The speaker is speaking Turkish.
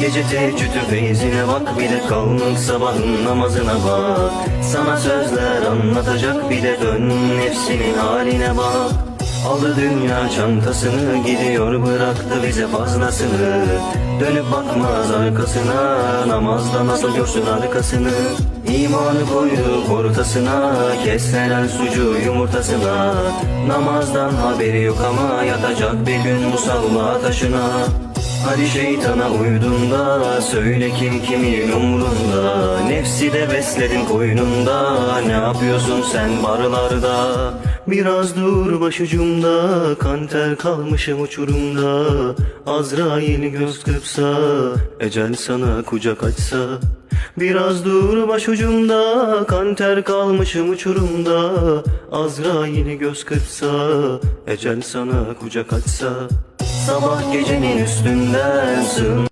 Gece teheccüdü feyzine bak Bir de kalk sabahın namazına bak. Sana sözler anlatacak Bir de dön nefsinin haline bak. Aldı dünya çantasını Gidiyor bıraktı bize fazlasını. Dönüp bakmaz arkasına Namazda nasıl görsün arkasını. İmanı koydu ortasına Kesselen sucu yumurtasına. Namazdan haberi yok ama Yatacak bir gün musalla taşına Hadi şeytana uydun da Söyle kim kimin umrunda. Nefsi de besledin koynunda Ne yapıyorsun sen barlarda? Biraz dur başucumda Kan ter kalmışım uçurumda. Azrail göz kırpsa Ecel sana kucak açsa. Biraz dur başucumda Kan ter kalmışım uçurumda. Azrail göz kırpsa Ecel sana kucak açsa Sabah gecenin üstünden sığın